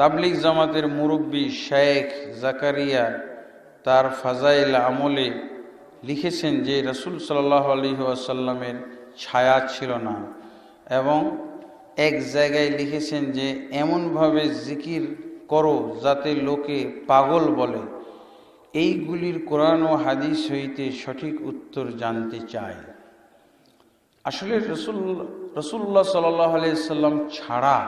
তাবলিগ জামাতের মুরব্বী শেখ জাকারিয়া তার ফাজাইল আমলে লিখেছেন যে রসুল সাল্লাহ আলী আসাল্লামের ছায়া ছিল না এবং এক জায়গায় লিখেছেন যে এমনভাবে জিকির করো যাতে লোকে পাগল বলে। এইগুলির কোরআন ও হাদিস হইতে সঠিক উত্তর জানতে চায়। আসলে রসুল রসুল্লাহ সাল্লাহ আলাইসাল্লাম ছাড়া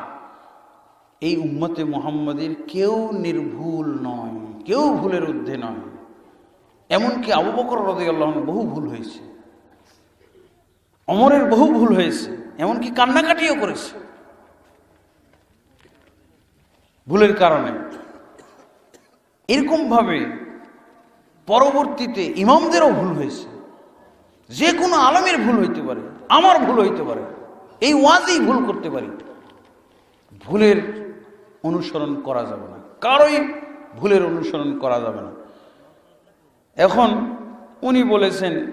এই উম্মতে মোহাম্মদের কেউ নির্ভুল নয়, কেউ ভুলের ঊর্ধ্বে নয়। এমনকি আবু বকর রদে আল্লাহ বহু ভুল হয়েছে। অমরের বহু ভুল হয়েছে, এমনকি কান্নাকাটিও করেছে। ভুলের কারণে। এরকমভাবে পরবর্তীতে ইমামদেরও ভুল হয়েছে। যে কোনো আলমের ভুল হইতে পারে, আমার ভুল হইতে পারে। এই ওয়াজেই ভুল করতে পারি। ভুলের অনুসরণ করা যাবে না। কারোই ভুলের অনুসরণ করা যাবে না। এখন উনি বলেছেন,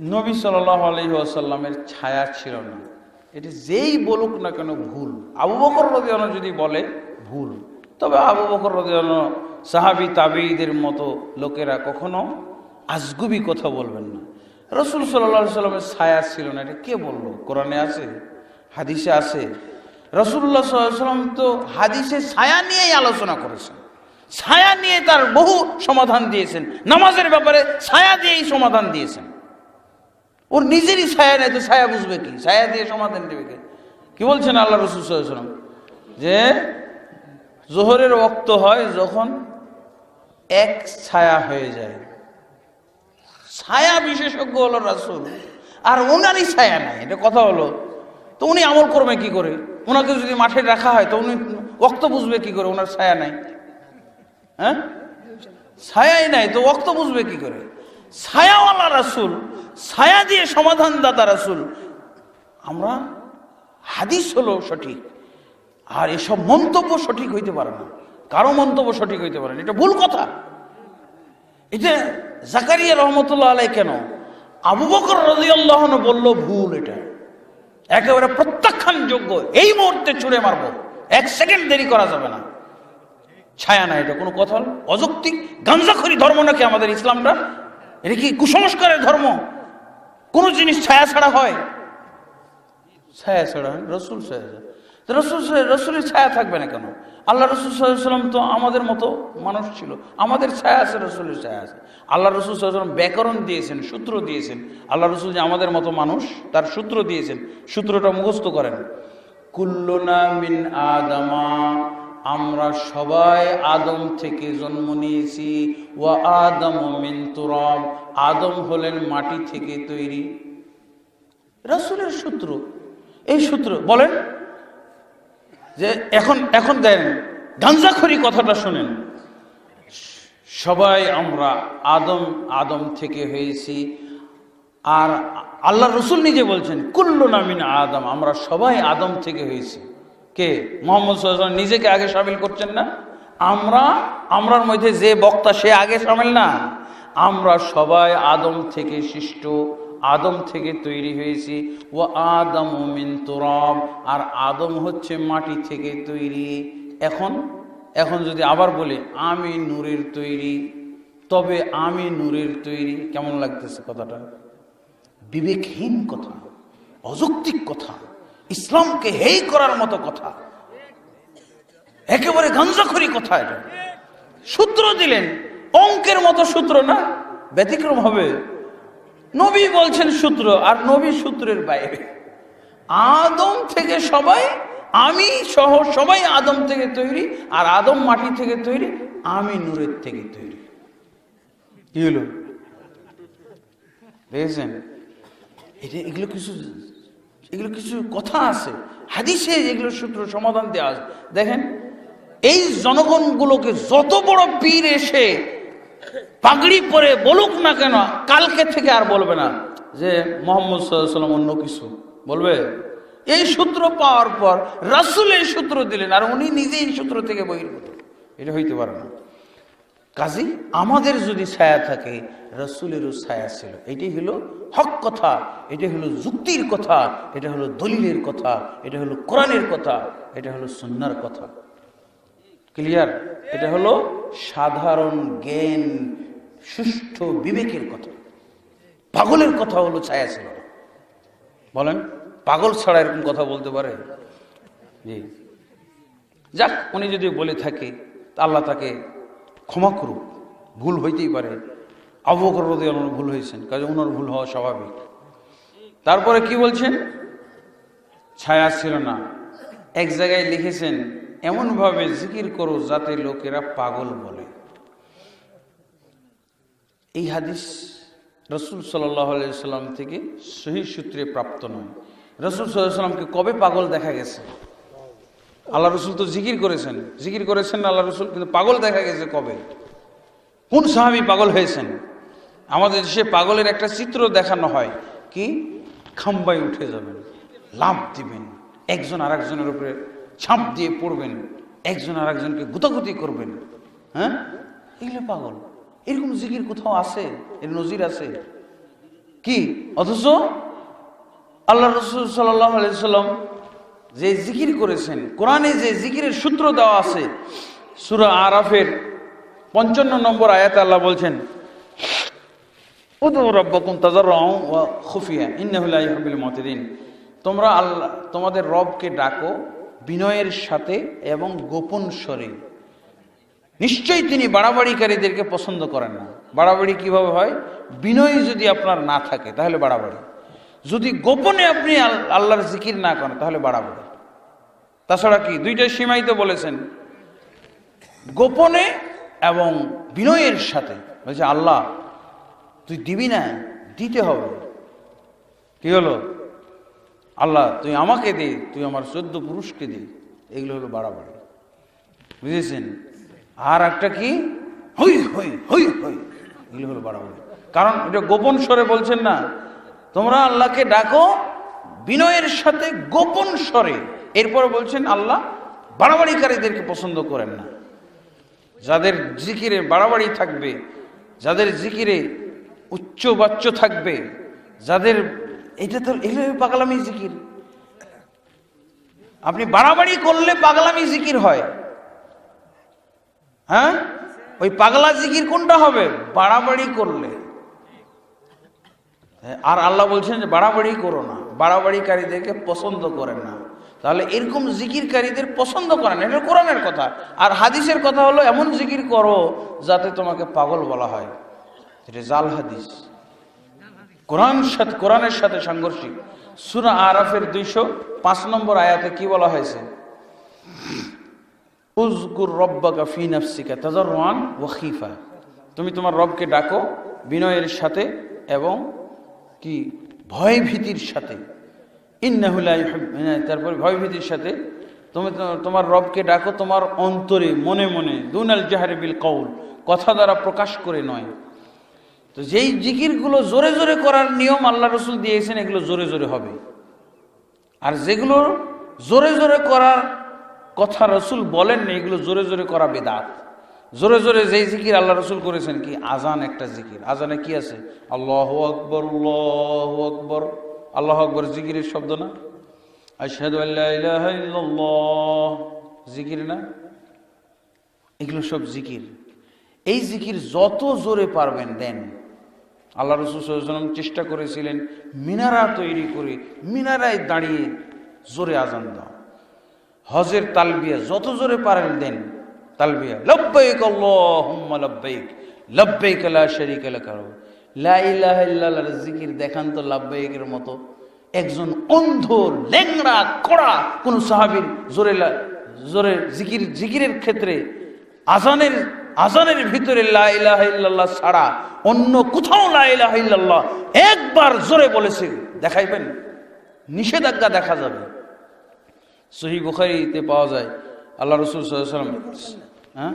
নবী সাল আলহি আসাল্লামের ছায়া ছিল না। এটি যেই বলুক না কেন ভুল। আবু বকর রদিয়ানো যদি বলে, ভুল। তবে আবু বকর রদিয়ানো সাহাবি তাবিদের মতো লোকেরা কখনো আজগুবি কথা বলবেন না। রসুল সাল্লা সাল্লামের ছায়া ছিল না। এটা কে বলল? কোরআনে আছে? হাদিসে আছে? রসুল্লাহ সাল্লাম তো হাদিসে ছায়া নিয়েই আলোচনা করেছেন। ছায়া নিয়ে তার বহু সমাধান দিয়েছেন। নামাজের ব্যাপারে ছায়া দিয়েই সমাধান দিয়েছেন। ওর নিজেরই ছায়া নেই, তো ছায়া বুঝবে কি? ছায়া দিয়ে সমাধান দেবে কি? কি বলছেন আল্লাহ রসুল সাল্লাম যে জোহরের রক্ত হয় যখন এক ছায়া হয়ে যায়। ছায়া বিশেষজ্ঞ হলো রাসুল, আর ওনারই ছায়া নাই। এটা কথা হলো। তো উনি আমল করবে কি করে? ওনাকে যদি মাঠে রাখা হয়, তো উনি রক্ত বুঝবে কি করে? ওনার ছায়া নাই। হ্যাঁ? ছায়াই নাই, তো রক্ত বুঝবে কি করে? ছায়াওয়ালা রাসুল, ছায়া দিয়ে সমাধান দাতা রাসুল। আমরা হাদিস হলো সঠিক, আর এসব মন্তব্য সঠিক হইতে পারে না। কারও মন্তব্য সঠিক হইতে পারে না। এটা ভুল কথা। এটা জাকারিয়া রহমতুল্লাহ আলাই কেন? আবু বকর রাজিয়াল্লাহ বলল, ভুল এটা। একেবারে যোগ্য এই মুহূর্তে ছুড়ে মারবো। এক সেকেন্ড দেরি করা যাবে না। ছায়া না, এটা কোনো কথা হল অযৌক্তিক গাঞ্জাখরি ধর্ম নাকি আমাদের ইসলামটা? এটা কি কুসংস্কারের ধর্ম? কোন জিনিস ছায়া ছাড়া হয়? ছায়া ছাড়া রসুল ছায়া রসুল রসুলের ছায়া থাকবে না কেন? আল্লাহ রসুল তো আমাদের মতো মানুষ ছিল। আমাদের ছায়া আছে, রসুলের ছায়া আছে। আল্লাহ রসুল সাল্লাম ব্যাকরণ দিয়েছেন, সূত্র দিয়েছেন। আল্লাহ রসুল যে আমাদের মতো মানুষ, তার সূত্র দিয়েছেন। সূত্রটা মুখস্থ করেন। কুল্লনা মিন আদামা, আমরা সবাই আদম থেকে জন্ম নিয়েছি। ও আদম মিন তুরব, আদম হলেন মাটি থেকে তৈরি। রসুলের সূত্র, এই সূত্র, বলেন। যে এখন এখন দেন গাঞ্জাখড়ি কথাটা শোনেন। সবাই আমরা আদম আদম থেকে হয়েছি, আর আল্লাহ রসুল নিজে বলছেন, কুল্লু নামিন আদম আমরা সবাই আদম থেকে হয়েছি। কে? মোহাম্মদ সাল্লাম নিজেকে আগে সামিল করছেন না? আমরা, আমরার মধ্যে যে বক্তা, সে আগে সামিল না। আমরা সবাই আদম থেকে সৃষ্ট আদম থেকে তৈরি হয়েছি। ও আদম মিন তোরব, আর আদম হচ্ছে মাটি থেকে তৈরি। এখন এখন যদি আবার বলি, আমি নূরের তৈরি, তবে আমি নূরের তৈরি, কেমন লাগতেছে কথাটা? বিবেকহীন কথা, অযৌক্তিক কথা, ইসলামকে হেই করার মতো কথা। একেবারে গাঞ্জাখড়ি কথা এটা। সূত্র দিলেন, অঙ্কের মতো সূত্র না? ব্যতিক্রম হবে। নবী বলছেন সূত্র, আর নবী সূত্রের বাইরে। আদম থেকে সবাই, আমি সহ সবাই আদম থেকে তৈরি, আর আদম মাটি থেকে তৈরি, আমি নূরের থেকে তৈরি। কি হলো? দেখেছেন? এটা, এগুলো কিছু এগুলো কিছু কথা আছে। হাদিসে এগুলো সূত্র সমাধান দেওয়া আছে। দেখেন, এই জনগণগুলোকে যত বড় পীর এসে পাগড়ি পরে বলুক না কেন, কালকে থেকে আর বলবে না যে মোহাম্মদ সাল্লাম অন্য কিছু। বলবে? এই সূত্র পাওয়ার পর রাসুল এই সূত্র দিলেন আর উনি নিজে এই সূত্র থেকে বহির্ভূত। এটা হইতে পারে না। কাজী, আমাদের যদি ছায়া থাকে, রসুলেরও ছায়া ছিল। এটি হলো হক কথা, এটা হলো যুক্তির কথা, এটা হলো দলিলের কথা, এটা হলো কোরআনের কথা, এটা হলো সুন্নার কথা। ক্লিয়ার এটা হলো সাধারণ জ্ঞান, সুষ্ঠু বিবেকের কথা। পাগলের কথা হলো ছায়া ছিল। বলেন, পাগল ছাড়া এরকম কথা বলতে পারে? জি। যাক, উনি যদি বলে থাকে আল্লাহ তাকে ক্ষমা করুক। ভুল হইতেই পারে। আবহাওয়ার রোদে ভুল হয়েছেন, কাজে ওনার ভুল হওয়া স্বাভাবিক। তারপরে কি বলছেন? ছায়া ছিল না। এক জায়গায় লিখেছেন এমনভাবে জিকির করো যাতে লোকেরা পাগল বলে। এই হাদিস রসুল সাল্লাহ সাল্লাম থেকে সহি সূত্রে প্রাপ্ত নয়। রসুল সাল্লামকে কবে পাগল দেখা গেছে? আল্লাহ রসুল তো জিকির করেছেন। জিকির করেছেন আল্লাহ রসুল, কিন্তু পাগল দেখা গেছে কবে? কোন সাহাবি পাগল হয়েছেন? আমাদের দেশে পাগলের একটা চিত্র দেখানো হয় কি? খাম্বায় উঠে যাবেন লাভ দিবেন, একজন আর একজনের উপরে ছাপ দিয়ে পড়বেন, একজন আর একজনকে গুতাগুতি করবেন হ্যাঁ? এগুলো পাগল। এরকম জিকির কোথাও আছে? এর নজির আছে? কি? অথচ আল্লাহ রসুল সাল্লাম যে জিকির করেছেন, কোরআনে যে জিকিরের সূত্র দেওয়া আছে, সুরা আরাফের পঞ্চান্ন নম্বর আয়াতে আল্লাহ বলছেন তোমরা আল্লাহ, তোমাদের রবকে ডাকো বিনয়ের সাথে এবং গোপন স্বরে। নিশ্চয়ই তিনি বাড়াবাড়িকারীদেরকে পছন্দ করেন না। বাড়াবাড়ি কীভাবে হয়? বিনয় যদি আপনার না থাকে, তাহলে বাড়াবাড়ি। যদি গোপনে আপনি আল্লাহর জিকির না করেন, তাহলে বাড়াবাড়ি। তাছাড়া কি? দুইটা সীমাই তো বলেছেন। গোপনে এবং বিনয়ের সাথে। বলছে, আল্লাহ, তুই দিবি না, দিতে হবে। কি হলো? আল্লাহ, তুই আমাকে দে, তুই আমার চোদ্দ পুরুষকে দে। এগুলো হলো বাড়াবাড়ি। বুঝেছেন? আর একটা কি? হই হই হই হই। এগুলো হলো বাড়াবাড়ি। কারণ এটা গোপন স্বরে বলছেন না। তোমরা আল্লাহকে ডাকো বিনয়ের সাথে গোপন স্বরে। এরপরে বলছেন, আল্লাহ বাড়াবাড়িকারীদেরকে পছন্দ করেন না। যাদের জিকিরে বাড়াবাড়ি থাকবে, যাদের জিকিরে উচ্চ থাকবে, যাদের এটা তো এগুলো পাগলামি জিকির। আপনি বাড়াবাড়ি করলে পাগলামি জিকির হয়। হ্যাঁ? ওই পাগলা জিকির কোনটা হবে? বাড়াবাড়ি করলে। আর আল্লাহ বলছেন যে বাড়াবাড়ি করো না। বাড়াবাড়িকারীদেরকে পছন্দ করেন না। তাহলে এরকম জিকিরকারীদের পছন্দ করেন এটা কোরআনের কথা। আর হাদিসের কথা হলো, এমন জিকির করো যাতে তোমাকে পাগল বলা হয়। এটা জাল হাদিস। কোরআন সাথে কোরআনের সাথে সাংঘর্ষিক। সুরা আরাফের দুইশো পাঁচ নম্বর আয়াতে কি বলা হয়েছে? রব্বাকা তুমি তোমার রবকে ডাকো বিনয়ের সাথে এবং কি? ভয় ভীতির সাথে হ্যাঁ, তারপরে ভয় ভীতির সাথে। তুমি তোমার রবকে ডাকো তোমার অন্তরে মনে মনে দুনাল জাহারে বিল কৌল কথা দ্বারা প্রকাশ করে নয়। তো যেই জিকিরগুলো জোরে জোরে করার নিয়ম আল্লাহ রসুল দিয়েছেন, এগুলো জোরে জোরে হবে। আর যেগুলো জোরে জোরে করার কথা রসুল বলেননি, এগুলো জোরে জোরে করা বেদাত। জোরে জোরে যেই জিকির আল্লাহ রসুল করেছেন কি? আজান একটা জিকির। আজানে কি আছে? আল্লাহ আকবর আল্লাহ আকবর। আল্লাহ আকবর জিকিরের শব্দ না? আশহাদু আল্লা ইলাহা ইল্লাল্লাহ। জিকির না? এগুলো সব জিকির। এই জিকির যত জোরে পারবেন দেন। আল্লাহ রসুল সাল্লাম চেষ্টা করেছিলেন মিনারা তৈরি করে, মিনারায় দাঁড়িয়ে জোরে আজান দাও। হজের তালবিয়া যত জোরে পারেন দেন, তালবিয়া। লব্বাইক আল্লাহুম্মা লব্বাইক লব্বাইক লা শারীকা লাক। লা ইলাহা ইল্লাল্লাহর জিকির দেখান তো লব্বাইকের মতো। একজন অন্ধ, ল্যাংড়া, কড়া কোন সাহাবীর জোরে জোরে জিকির, জিকিরের ক্ষেত্রে আজানের আজানের ভিতরে লা ইলাহা ইল্লাল্লাহ ছাড়া অন্য কোথাও লা ইলাহা ইল্লাল্লাহ একবার জোরে বলেছে। দেখাইবেন? নিষেধাজ্ঞা দেখা যাবে। সহি বুখারিতে পাওয়া যায়। আল্লাহ রসুল হ্যাঁ?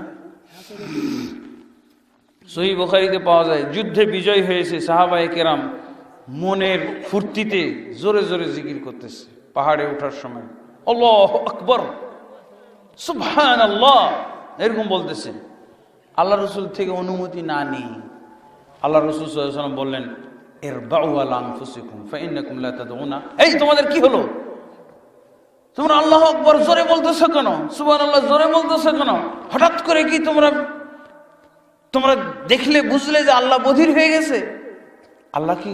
সহি বুখারিতে পাওয়া যায়। যুদ্ধে বিজয় হয়েছে সাহাবায়ে কেরাম। মনের ফুর্তিতে জোরে জোরে জিকির করতেছে পাহাড়ে ওঠার সময়। আল্লাহ আকবর। সুবহান আল্লাহ এরকম বলতেছে। আল্লাহ রসুল থেকে অনুমতি না নিই আল্লাহ রসুল সাল্লাম বললেন এর বাউআলাম ফুসিকুম ফাইন্নাকুম লা তাদউনা। এই, তোমাদের কি হলো? তোমরা আল্লাহ আকবর জোরে বলতেছো কেন? সুবান আল্লাহ জোরে বলতেছো কেন? হঠাৎ করে কি তোমরা তোমরা দেখলে, বুঝলে যে আল্লাহ বধির হয়ে গেছে? আল্লাহ কি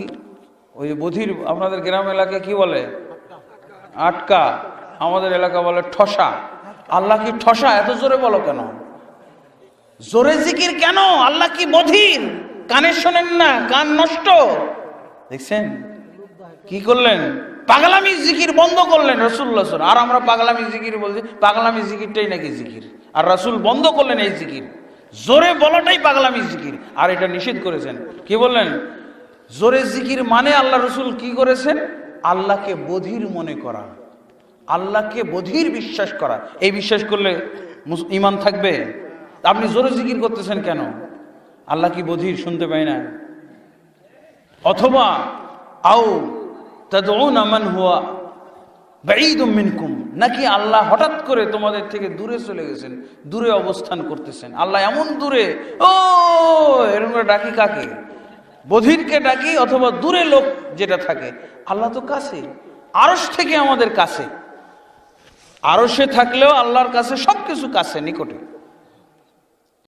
ওই বধির, আপনাদের গ্রাম এলাকায় কি বলে? আটকা। আমাদের এলাকা বলে ঠসা। আল্লাহ কি ঠসা? এত জোরে বলো কেন? জোরে জিকির কেন? আল্লাহ কি বধির কানে শোনেন না কান নষ্ট। দেখছেন? কি করলেন? পাগলামি জিকির বন্ধ করলেন রসুল্লাহ আর আমরা পাগলামি জিকির বলছি, পাগলামি জিকিরটাই নাকি জিকির? আর রাসূল বন্ধ করলেন এই জিকির। জোরে বলাটাই পাগলামি জিকির। আর এটা নিষেধ করেছেন। কি বললেন? জোরে জিকির মানে আল্লাহ রসুল কি করেছেন? আল্লাহকে বধির মনে করা। আল্লাহকে বধির বিশ্বাস করা। এই বিশ্বাস করলে ইমান থাকবে? আপনি জোরে জিকির করতেছেন কেন? আল্লাহ কি বধির, শুনতে পাই না। অথবা, আও তাদউনা মান হুয়া মিনকুম, নাকি আল্লাহ হঠাৎ করে তোমাদের থেকে দূরে চলে গেছেন, দূরে অবস্থান করতেছেন। আল্লাহ এমন দূরে, ও, এরকম ডাকি কাকে? বধিরকে ডাকি অথবা দূরে লোক যেটা থাকে। আল্লাহ তো কাছে, আরশ থেকে আমাদের কাছে। আরশে থাকলেও আল্লাহর কাছে সবকিছু কাছে, নিকটে।